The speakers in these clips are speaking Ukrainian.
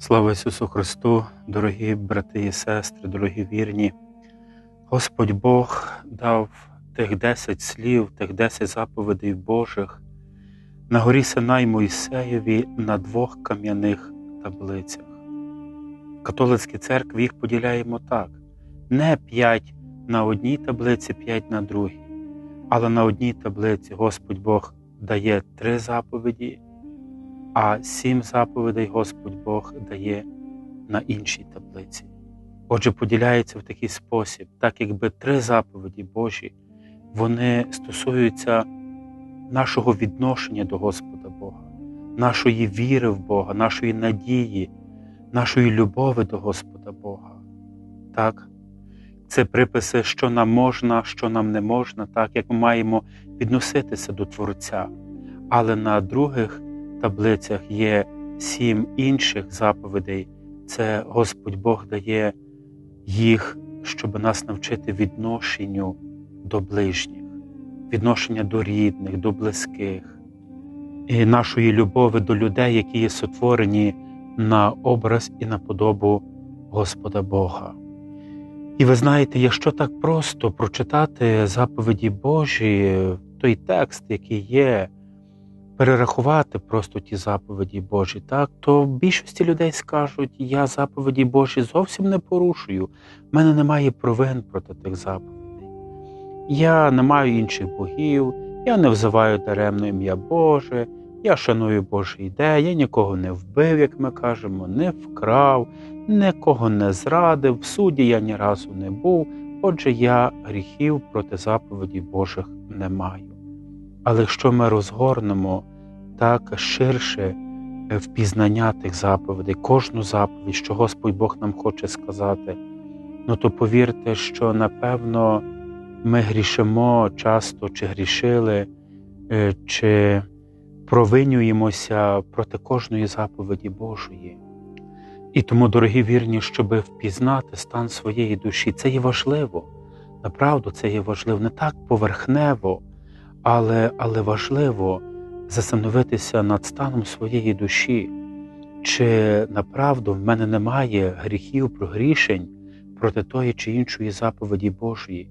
Слава Ісусу Христу, дорогі брати і сестри, дорогі вірні. Господь Бог дав тих 10 слів, тих 10 заповідей Божих на горі Синай Мойсеєві на двох кам'яних таблицях. В католицькій церкві їх поділяємо так: не 5 на одній таблиці, 5 на другій, але на одній таблиці Господь Бог дає три заповіді а сім заповідей Господь Бог дає на іншій таблиці. Отже, поділяється в такий спосіб, так якби три заповіді Божі, вони стосуються нашого відношення до Господа Бога, нашої віри в Бога, нашої надії, нашої любові до Господа Бога. Так? Це приписи, що нам можна, що нам не можна, так як ми маємо відноситися до Творця. Але на других таблицях є сім інших заповідей. Це Господь Бог дає їх, щоб нас навчити відношенню до ближніх, відношення до рідних, до близьких, і нашої любові до людей, які є сотворені на образ і на подобу Господа Бога. І ви знаєте, якщо так просто прочитати заповіді Божі, той текст, який є, перерахувати просто ті заповіді Божі, так, то більшості людей скажуть, я заповіді Божі зовсім не порушую, в мене немає провин проти тих заповідей. Я не маю інших богів, я не взиваю даремно ім'я Боже, я шаную Божі ідеї, я нікого не вбив, як ми кажемо, не вкрав, нікого не зрадив, в суді я ні разу не був, отже, я гріхів проти заповіді Божих не маю. Але якщо ми розгорнемо так ширше впізнання тих заповідей, кожну заповідь, що Господь Бог нам хоче сказати, ну то повірте, що напевно ми грішимо часто, чи грішили, чи провинюємося проти кожної заповіді Божої. І тому, дорогі вірні, щоб впізнати стан своєї душі, це є важливо. Направду, це є важливо не так поверхнево але але важливо застановитися над станом своєї душі, чи направду в мене немає гріхів, прогрішень проти тої чи іншої заповіді Божої.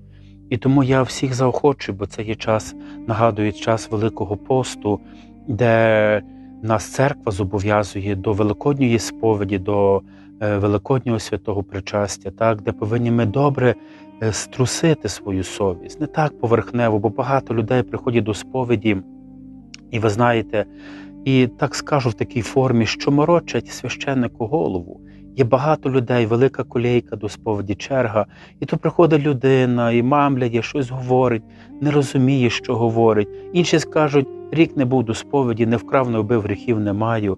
І тому я всіх заохочую, бо це є час, нагадую, час Великого посту, де нас церква зобов'язує до Великодньої сповіді, до Великоднього святого причастя, так, де повинні ми добре Е, струсити свою совість, не так поверхнево, бо багато людей приходять до сповіді, і ви знаєте, і так скажу в такій формі, що морочать священнику голову. Є багато людей, велика колейка до сповіді черга, і то приходить людина, і мамляє, щось говорить, не розуміє, що говорить. Інші скажуть, рік не був до сповіді, не вкрав, не вбив гріхів не маю.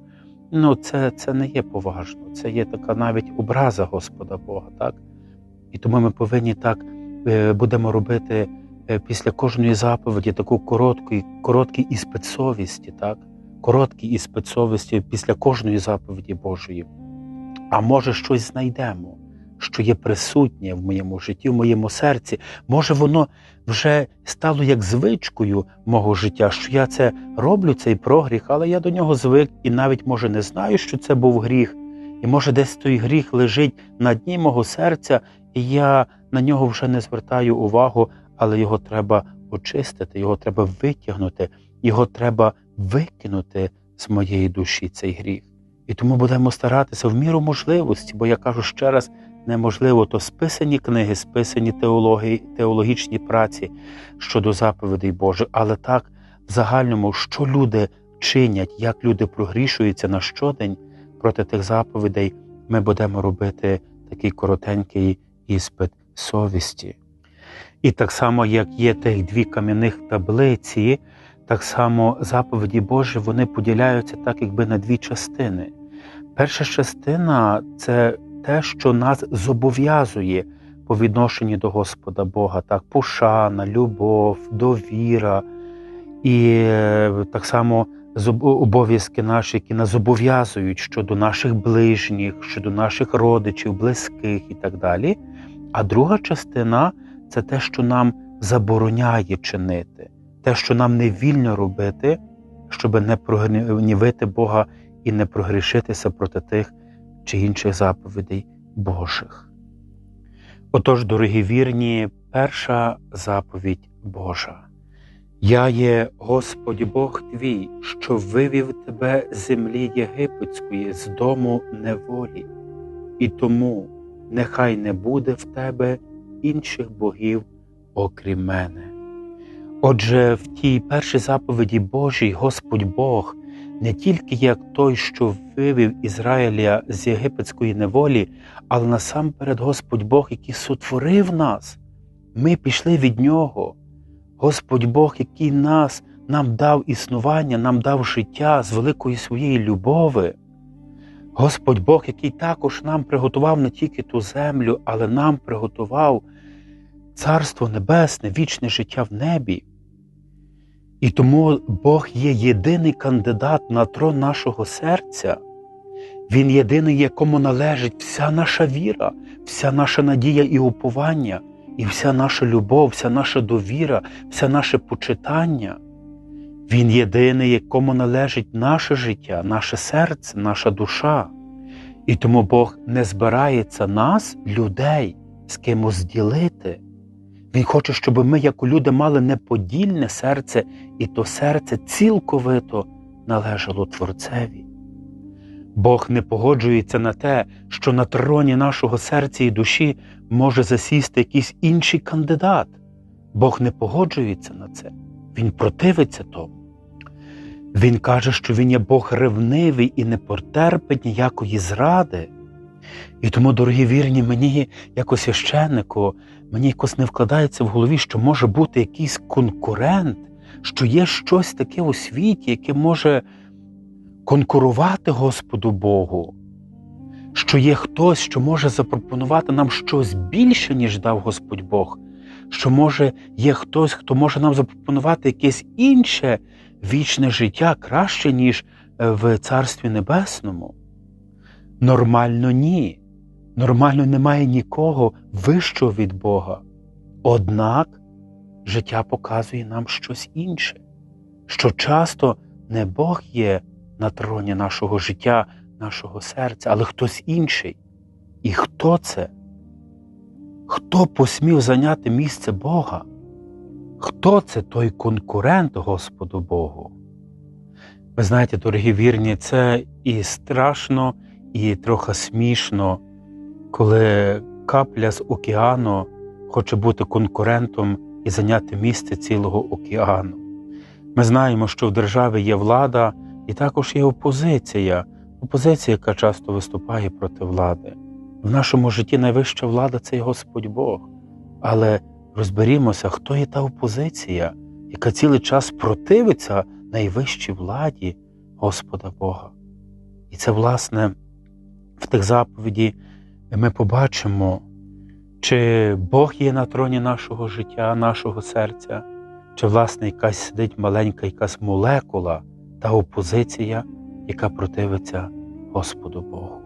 Ну, це це не є поважно, це є така навіть образа Господа Бога. так? І тому ми повинні так е, будемо робити е, після кожної заповіді таку коротку, короткий іспит совісті, так? короткий іспит совісті після кожної заповіді Божої. А може, щось знайдемо, що є присутнє в моєму житті, в моєму серці. Може, воно вже стало як звичкою мого життя, що я це роблю, цей прогріх, але я до нього звик і навіть, може, не знаю, що це був гріх. І може, десь той гріх лежить на дні мого серця, і я на нього вже не звертаю увагу, але його треба очистити, його треба витягнути, його треба викинути з моєї душі цей гріх. І тому будемо старатися в міру можливості, бо я кажу ще раз, неможливо то списані книги, списані теології, теологічні праці щодо заповідей Божих, але так в загальному, що люди чинять, як люди прогрішуються на щодень проти тих заповідей, ми будемо робити такий коротенький іспит совісті. І так само, як є тих дві кам'яних таблиці, так само заповіді Божі вони поділяються так, якби на дві частини. Перша частина це те, що нас зобов'язує по відношенню до Господа Бога, так, пошана, любов, довіра і е, так само обов'язки наші, які нас зобов'язують щодо наших ближніх, щодо наших родичів, близьких і так далі. А друга частина це те, що нам забороняє чинити, те, що нам не вільно робити, щоб не прогнівити Бога і не прогрішитися проти тих чи інших заповідей Божих. Отож, дорогі вірні, перша заповідь Божа. Я є Господь Бог твій, що вивів тебе з землі єгипетської, з дому неволі, і тому нехай не буде в тебе інших богів, окрім мене. Отже, в тій першій заповіді Божій Господь Бог не тільки як той, що вивів Ізраїля з єгипетської неволі, але насамперед Господь Бог, який сотворив нас. Ми пішли від Нього. Господь Бог, який нас, нам дав існування, нам дав життя з великої своєї любови. Господь Бог, який також нам приготував не тільки ту землю, але нам приготував Царство Небесне, вічне життя в небі. І тому Бог є єдиний кандидат на трон нашого серця. Він єдиний, якому належить вся наша віра, вся наша надія і уповання, і вся наша любов, вся наша довіра, все наше почитання. Він єдиний, якому належить наше життя, наше серце, наша душа. І тому Бог не збирається нас, людей, з кимось ділити. Він хоче, щоб ми, як люди, мали неподільне серце, і то серце цілковито належало Творцеві. Бог не погоджується на те, що на троні нашого серця і душі може засісти якийсь інший кандидат. Бог не погоджується на це, Він противиться тому. Він каже, що Він є Бог ревнивий і не потерпить ніякої зради. І тому, дорогі вірні, мені, як священнику, мені якось не вкладається в голові, що може бути якийсь конкурент, що є щось таке у світі, яке може конкурувати Господу Богу, що є хтось, що може запропонувати нам щось більше, ніж дав Господь Бог, що може є хтось, хто може нам запропонувати якесь інше вічне життя краще, ніж в Царстві Небесному. Нормально ні. Нормально немає нікого вищого від Бога. Однак життя показує нам щось інше, що часто не Бог є на троні нашого життя, нашого серця, але хтось інший. І хто це? Хто посмів зайняти місце Бога? Хто це той конкурент Господу Богу? Ви знаєте, дорогі вірні, це і страшно, і трохи смішно, коли капля з океану хоче бути конкурентом і зайняти місце цілого океану. Ми знаємо, що в державі є влада і також є опозиція, опозиція, яка часто виступає проти влади. В нашому житті найвища влада це Господь Бог. Але розберімося, хто є та опозиція, яка цілий час противиться найвищій владі Господа Бога. І це, власне, в тих заповіді ми побачимо, чи Бог є на троні нашого життя, нашого серця, чи, власне, якась сидить маленька якась молекула та опозиція, яка противиться Господу Богу.